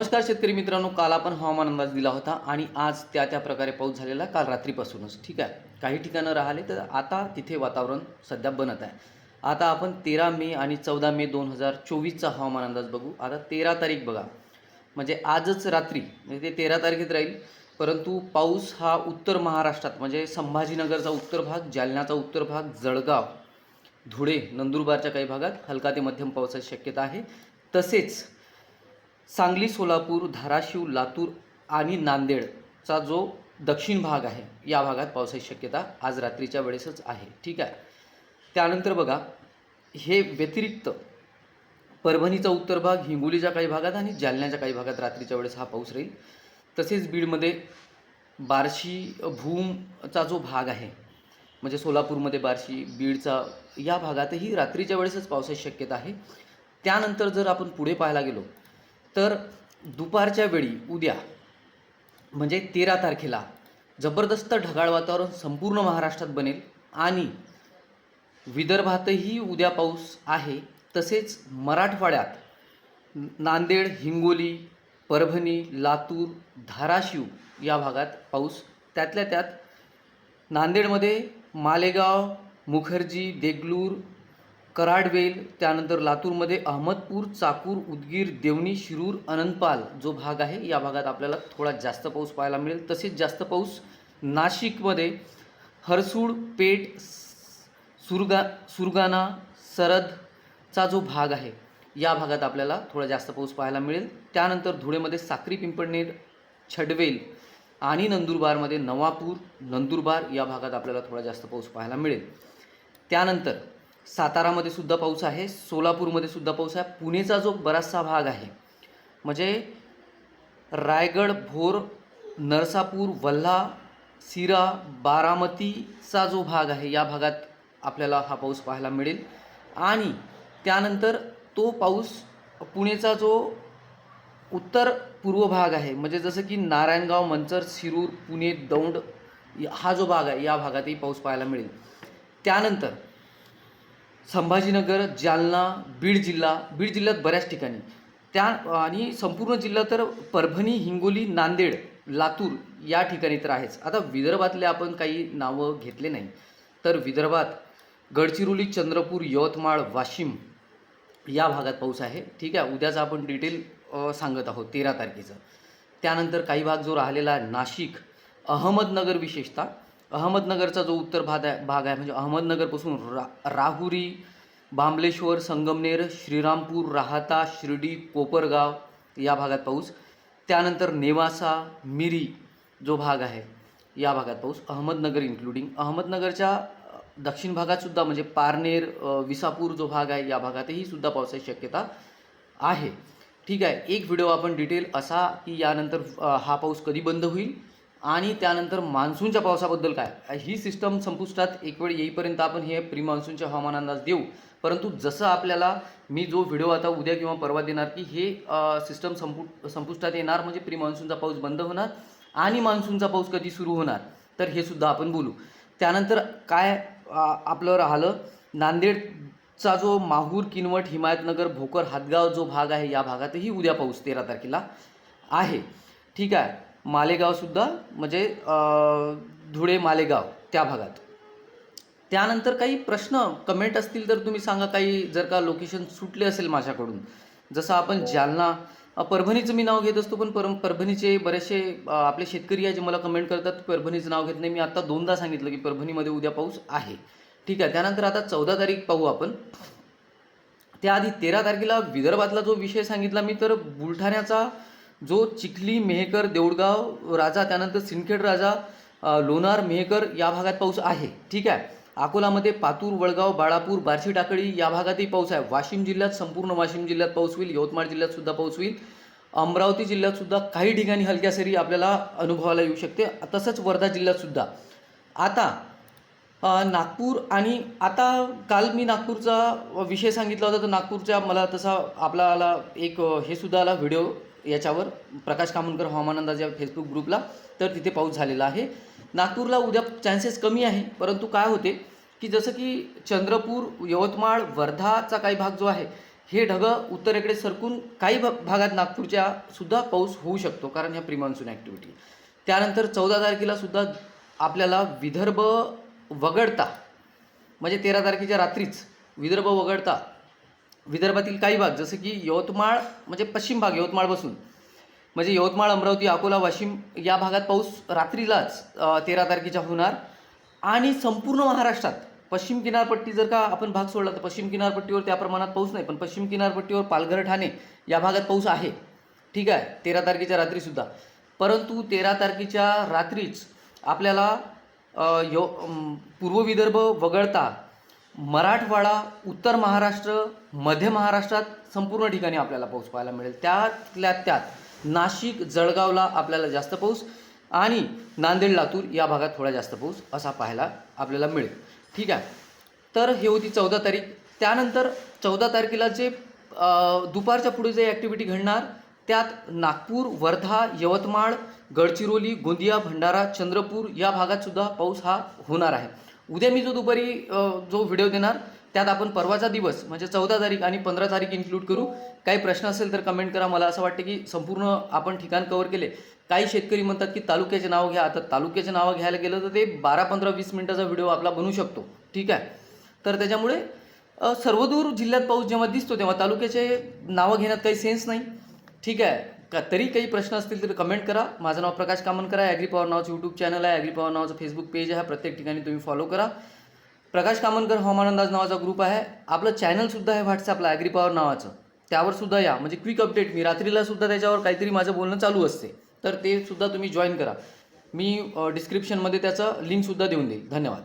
नमस्कार शेतकरी मित्रांनो काल आपण हवामान अंदाज दिला होता आणि आज त्या त्या प्रकारे पाऊस झालेला काल रात्रीपासूनच ठीक आहे? काही ठिकाणं राहिले तर आता तिथे वातावरण सध्या बनत आहे. आता आपण तेरा मे आणि चौदा मे दोन हजार चोवीसचा हवामान अंदाज बघू. आता तेरा तारीख बघा. म्हणजे आजच रात्री म्हणजे ते तेरा तारखेत राहील परंतु पाऊस हा उत्तर महाराष्ट्रात म्हणजे संभाजीनगरचा उत्तर भाग जालन्याचा उत्तर भाग जळगाव धुळे नंदुरबारच्या काही भागात हलका ते मध्यम पावसाची शक्यता आहे. तसेच सांगली सोलापूर धाराशिव लातूर आणि नांदेडचा जो दक्षिण भाग आहे या भागात पावसाची शक्यता आज रात्रीच्या वेळेसच आहे. ठीक आहे? त्यानंतर बघा हे व्यतिरिक्त परभणीचा उत्तर भाग हिंगोलीच्या काही भागात आणि जालन्याच्या काही भागात रात्रीच्या वेळेस हा पाऊस राहील. तसेच बीडमध्ये बार्शी भूमचा जो भाग आहे म्हणजे सोलापूरमध्ये बार्शी बीडचा या भागातही रात्रीच्या वेळेसच पावसाची शक्यता आहे. त्यानंतर जर आपण पुढे पाहायला गेलो तर दुपारच्या वेळी उद्या म्हणजे तेरा तारखेला जबरदस्त ढगाळ वातावरण संपूर्ण महाराष्ट्रात बनेल आणि विदर्भातही उद्या पाऊस आहे. तसेच मराठवाड्यात नांदेड हिंगोली परभणी लातूर धाराशिव या भागात पाऊस त्यातल्या त्यात नांदेडमध्ये मालेगाव मुखर्जी देगलूर कराडवेल त्यानंतर लातूरमध्ये अहमदपूर चाकूर उदगीर देवणी शिरूर अनंतपाल जो भाग आहे या भागात आपल्याला थोडा जास्त पाऊस पाहायला मिळेल. तसेच जास्त पाऊस नाशिकमध्ये हरसूड पेठ सुरगा सुरगाणा सरदचा जो भाग आहे या भागात आपल्याला थोडा जास्त पाऊस पाहायला मिळेल. त्यानंतर धुळेमध्ये साक्री पिंपळनेर छडवेल आणि नंदुरबारमध्ये नवापूर नंदुरबार या भागात आपल्याला थोडा जास्त पाऊस पाहायला मिळेल. त्यानंतर सातारामध्ये सुद्धा पाऊस आहे सोलापूरमध्ये सुद्धा पाऊस आहे. पुणेचा जो बराचसा भाग आहे म्हणजे रायगड भोर नरसापूर वल्हा सिरा बारामतीचा जो भाग आहे या भागात आपल्याला हा पाऊस पाहायला मिळेल. आणि त्यानंतर तो पाऊस पुणेचा जो उत्तर पूर्व भाग आहे म्हणजे जसं की नारायणगाव मंचर शिरूर पुणे दौंड हा जो भाग आहे या भागातही पाऊस पाहायला मिळेल. त्यानंतर संभाजीनगर जालना बीड जिल्हा बीड जिल्ह्यात बऱ्याच ठिकाणी. त्या आणि संपूर्ण जिल्हा तर परभणी हिंगोली नांदेड लातूर या ठिकाणी तर आहेच. आता विदर्भातले आपण काही नावं घेतले नाही. तर विदर्भात गडचिरोली चंद्रपूर यवतमाळ वाशिम या भागात पाऊस आहे. ठीक आहे उद्याचं आपण डिटेल सांगत आहोत तेरा तारखेचं. त्यानंतर काही भाग जो राहिलेला आहे नाशिक अहमदनगर विशेषतः. अहमदनगरचा जो उत्तर भाग आहे भाग आहे म्हणजे अहमदनगरपासून रा राहुरी बांबलेश्वर संगमनेर श्रीरामपूर राहाता शिर्डी कोपरगाव या भागात पाऊस. त्यानंतर नेवासा मिरी जो भाग आहे या भागात पाऊस. अहमदनगर इन्क्लुडिंग अहमदनगरच्या दक्षिण भागातसुद्धा म्हणजे पारनेर विसापूर जो भाग आहे या भागातही सुद्धा पावसाची शक्यता आहे. ठीक आहे एक व्हिडिओ आपण डिटेल असा की यानंतर हा पाऊस कधी बंद होईल? आणि त्यानंतर मान्सूनच्या पावसाबद्दल काय? ही सिस्टम संपुष्टात एक वेळ येईपर्यंत आपण हे प्री मान्सूनचे हवामान अंदाज देऊ. परंतु जसं आपल्याला मी जो व्हिडिओ आता उद्या किंवा परवा देणार की हे सिस्टम संपु संपुष्टात येणार म्हणजे प्री मान्सूनचा पाऊस बंद होणार आणि मान्सूनचा पाऊस कधी सुरू होणार? तर हे सुद्धा आपण बोलू. त्यानंतर काय आपलं राहिलं? नांदेडचा जो माहूर किनवट हिमायतनगर भोकर हातगाव जो भाग आहे या भागातही उद्या पाऊस तेरा तारखेला आहे. ठीक आहे? मालेगावसुद्धा म्हणजे धुळे मालेगाव त्या भागात. त्यानंतर काही प्रश्न कमेंट असतील तर तुम्ही सांगा काही जर का लोकेशन सुटले असेल माझ्याकडून. जसं आपण जालना अ, परभणीचं मी नाव घेत असतो पण पर परभणीचे बरेचसे आपले शेतकरी आहे जे मला कमेंट करतात परभणीचं नाव घेत नाही. मी आता दोनदा सांगितलं की परभणीमध्ये उद्या पाऊस आहे. ठीक आहे त्यानंतर आता चौदा तारीख पाहू आपण. त्याआधी तेरा तारखेला विदर्भातला जो विषय सांगितला मी तर बुलढाण्याचा जो चिखली मेहकर देऊळगाव राजा त्यानंतर सिंदखेड राजा लोणार मेहकर या भागात पाऊस आहे. ठीक आहे? अकोलामध्ये पातूर वडगाव बाळापूर बार्शी टाकळी या भागातही पाऊस आहे. वाशिम जिल्ह्यात संपूर्ण वाशिम जिल्ह्यात पाऊस होईल. यवतमाळ जिल्ह्यात सुद्धा पाऊस होईल. अमरावती जिल्ह्यात सुद्धा काही ठिकाणी हलक्या सरी आपल्याला अनुभवायला येऊ शकते. तसंच वर्धा जिल्ह्यात सुद्धा. आता नागपूर आणि आता काल मी नागपूरचा विषय सांगितला होता तर नागपूरच्या मला तसा आपल्याला एक हे सुद्धा आला व्हिडिओ याच्यावर प्रकाश कामणकर हवामान अंदाज या फेसबुक ग्रुपला तर तिथे पाऊस झालेला आहे. नागपूरला उद्या चान्सेस कमी आहे परंतु काय होते की जसं की चंद्रपूर यवतमाळ वर्धाचा काही भाग जो आहे हे ढगं उत्तरेकडे सरकून काही भागात नागपूरच्या सुद्धा पाऊस होऊ शकतो कारण ह्या प्रिमॉन्सून ॲक्टिव्हिटी त्यानंतर चौदा तारखेला सुद्धा आपल्याला विदर्भ वगळता. म्हणजे तेरा तारखेच्या रात्रीच विदर्भ वगळता. विदर्भातील काही भाग जसं की यवतमाळ म्हणजे पश्चिम भाग यवतमाळपासून. म्हणजे यवतमाळ अमरावती अकोला वाशिम या भागात पाऊस रात्रीलाच तेरा तारखेच्या होणार. आणि संपूर्ण महाराष्ट्रात पश्चिम किनारपट्टी जर का आपण भाग सोडला तर पश्चिम किनारपट्टीवर त्या प्रमाणात पाऊस नाही पण पश्चिम किनारपट्टीवर पालघर ठाणे या भागात पाऊस आहे. ठीक आहे? तेरा तारखेच्या रात्रीसुद्धा. परंतु तेरा तारखेच्या रात्रीच आपल्याला यो पूर्व विदर्भ वगळता मराठवाडा उत्तर महाराष्ट्र मध्य महाराष्ट्रात संपूर्ण ठिकाणी आपल्याला पाऊस पाहायला मिळेल. त्यातल्या त्यात नाशिक जळगावला आपल्याला जास्त पाऊस आणि नांदेड लातूर या भागात थोडा जास्त पाऊस असा पाहायला आपल्याला मिळेल. ठीक आहे? तर हे होती चौदा तारीख. त्यानंतर चौदा तारखेला जे दुपारच्या पुढे जे ॲक्टिव्हिटी घडणार त्यात नागपूर वर्धा यवतमाळ गडचिरोली गोंदिया भंडारा चंद्रपूर या भागात सुद्धा पाऊस हा होणार आहे. उद्या मी जो दुपारी जो व्हिडिओ देणार त्यात आपण परवाचा दिवस म्हणजे चौदा तारीख आणि पंधरा तारीख इन्क्लूड करू. काही प्रश्न असेल तर कमेंट करा. मला असं वाटतं की संपूर्ण आपण ठिकाण कव्हर केले. काही शेतकरी म्हणतात की तालुक्याचे नाव घ्या. आता तालुक्याचे नावं घ्यायला गेलं तर ते बारा पंधरा वीस मिनिटाचा व्हिडिओ आपला बनू शकतो. ठीक आहे? तर त्याच्यामुळे सर्वदूर जिल्ह्यात पाऊस जेव्हा दिसतो तेव्हा तालुक्याचे नावं घेण्यात काही सेन्स नाही. ठीक आहे. का तरी काही प्रश्न असतील तर कमेंट करा. माझं नाव प्रकाश कामनकर आहे. ॲग्री पॉवर नावाचं यूट्यूब चॅनल आहे. ॲग्री पॉवर नावाचं फेसबुक पेज आहे. प्रत्येक ठिकाणी तुम्ही फॉलो करा. प्रकाश कामनकर हवामान अंदाज नावाचा ग्रुप आहे. आपलं चॅनलसुद्धा आहे व्हॉट्सअपला ॲग्री पॉवर नावाचं. त्यावर सुद्धा या. म्हणजे क्विक अपडेट मी रात्रीला सुद्धा त्याच्यावर काहीतरी माझं बोलणं चालू असते. तर ते सुद्धा तुम्ही जॉईन करा. मी डिस्क्रिप्शनमध्ये त्याचं लिंकसुद्धा देऊन देईल. धन्यवाद.